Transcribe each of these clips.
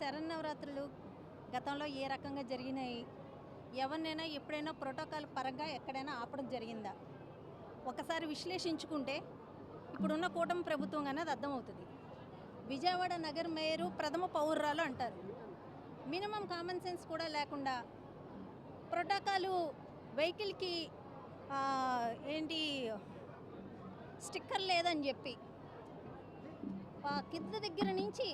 శరన్నవరాత్రులు గతంలో ఏ రకంగా జరిగినాయి? ఎవరినైనా ఎప్పుడైనా ప్రోటోకాల్ పరంగా ఎక్కడైనా ఆపడం జరిగిందా? ఒకసారి విశ్లేషించుకుంటే ఇప్పుడున్న కూటమి ప్రభుత్వం అనేది అర్థమవుతుంది. విజయవాడ నగర్ మేయరు ప్రథమ పౌరురాలు అంటారు. మినిమం కామన్ సెన్స్ కూడా లేకుండా ప్రోటోకాలు వెహికల్కి ఏంటి స్టిక్కర్ లేదని చెప్పి ఆ కింద దగ్గర నుంచి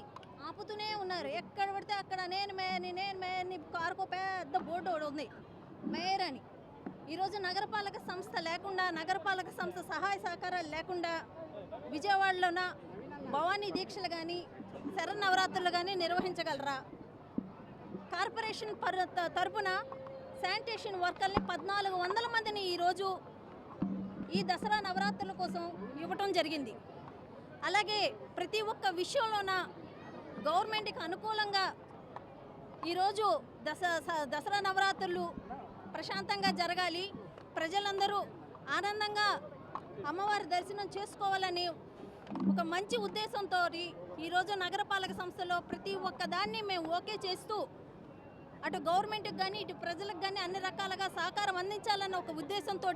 ఆపుతూనే ఉన్నారు. ఎక్కడ పడితే అక్కడ నేను మేయర్ని నేను మేయర్ని కారుకో పెద్ద బోర్డు ఒకటి ఉంది. మేయర్ అని. ఈరోజు నగరపాలక సంస్థ లేకుండా నగరపాలక సంస్థ సహాయ సహకారాలు లేకుండా విజయవాడలోన భవానీ దీక్షలు కానీ శరన్నవరాత్రులు కానీ నిర్వహించగలరా? కార్పొరేషన్ పర్ త- తరపున శానిటేషన్ వర్కర్ని పద్నాలుగు వందల మందిని ఈరోజు ఈ దసరా నవరాత్రుల కోసం ఇవ్వటం జరిగింది. అలాగే ప్రతి ఒక్క విషయంలోన గవర్నమెంట్కి అనుకూలంగా ఈరోజు దస స- దసరా నవరాత్రులు ప్రశాంతంగా జరగాలి. ప్రజలందరూ ఆనందంగా అమ్మవారి దర్శనం చేసుకోవాలని ఒక మంచి ఉద్దేశంతో ఈరోజు నగరపాలక సంస్థలో ప్రతి ఒక్క దాన్ని మేము ఓకే చేస్తూ అటు గవర్నమెంట్కి కానీ ఇటు ప్రజలకు కానీ అన్ని రకాలుగా సహకారం అందించాలన్న ఒక ఉద్దేశంతో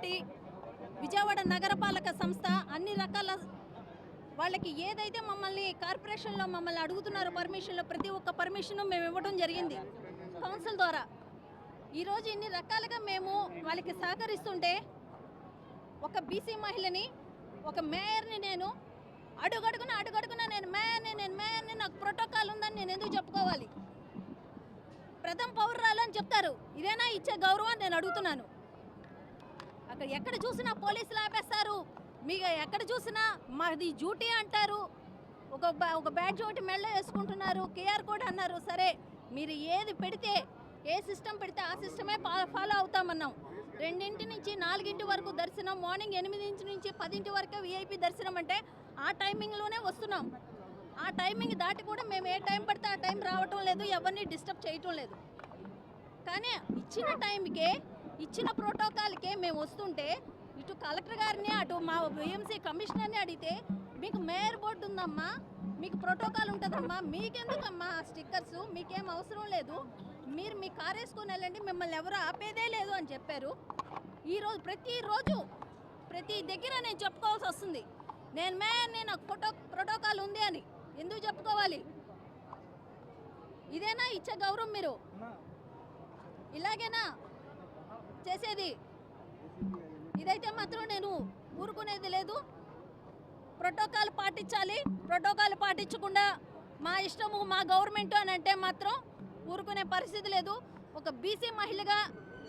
విజయవాడ నగరపాలక సంస్థ అన్ని రకాల వాళ్ళకి ఏదైతే మమ్మల్ని కార్పొరేషన్లో మమ్మల్ని అడుగుతున్నారో పర్మిషన్లో ప్రతి ఒక్క పర్మిషన్ మేము ఇవ్వడం జరిగింది కౌన్సిల్ ద్వారా. ఈరోజు ఇన్ని రకాలుగా మేము వాళ్ళకి సహకరిస్తుంటే ఒక బీసీ మహిళని ఒక మేయర్ని నేను అడుగడుగున అడుగడుగున నేను మేయర్ని నేను మేయర్ని నాకు ప్రోటోకాల్ ఉందని నేను ఎందుకు చెప్పుకోవాలి? ప్రథమ పౌరురాలు అని చెప్తారు. ఇదేనా ఇచ్చే గౌరవం నేను అడుగుతున్నాను. అక్కడ ఎక్కడ చూసినా పోలీసులు ఆపేస్తారు. మీకు ఎక్కడ చూసినా మాది డ్యూటీ అంటారు. ఒక ఒక బ్యాడ్జ్ ఒకటి మెళ్ళ వేసుకుంటున్నారు. కేఆర్ కోడ్ అన్నారు. సరే మీరు ఏది పెడితే ఏ సిస్టమ్ పెడితే ఆ సిస్టమే ఫాలో అవుతామన్నాం. రెండింటి నుంచి నాలుగింటి వరకు దర్శనం మార్నింగ్ ఎనిమిది నుంచి పదింటి వరకు విఐపి దర్శనం అంటే ఆ టైమింగ్లోనే వస్తున్నాం. ఆ టైమింగ్ దాటి కూడా మేము ఏ టైం పడితే ఆ టైం రావటం లేదు. ఎవరిని డిస్టర్బ్ చేయటం లేదు. కానీ ఇచ్చిన టైంకే ఇచ్చిన ప్రోటోకాల్కే మేము వస్తుంటే ఇటు కలెక్టర్ గారిని అటు మా బిఎంసీ కమిషనర్ని అడిగితే మీకు మేయర్ బోర్డు ఉందమ్మా మీకు ప్రోటోకాల్ ఉంటుందమ్మా మీకెందుకమ్మా ఆ స్టిక్కర్స్? మీకేం అవసరం లేదు. మీరు మీ కార్ వేసుకొని వెళ్ళండి మిమ్మల్ని ఎవరు ఆపేదే లేదు అని చెప్పారు. ఈరోజు ప్రతిరోజు ప్రతి దగ్గర నేను చెప్పుకోవాల్సి వస్తుంది. నేను మేయర్ని నాకు ఫోటో ప్రోటోకాల్ ఉంది అని. ఎందుకు చెప్పుకోవాలి? ఇదేనా? ఇచ్చే గౌరవం మీరు. ఇలాగేనా? చేసేది. ఇదైతే మాత్రం నేను ఊరుకునేది లేదు. ప్రోటోకాల్ పాటించాలి. ప్రోటోకాల్ పాటించకుండా మా ఇష్టము మా గవర్నమెంట్ అని అంటే మాత్రం ఊరుకునే పరిస్థితి లేదు. ఒక బీసీ మహిళగా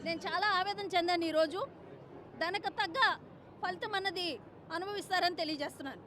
నేను చాలా ఆవేదన చెందాను ఈరోజు. దానికి తగ్గ ఫలితం అన్నది అనుభవిస్తారని తెలియజేస్తున్నాను.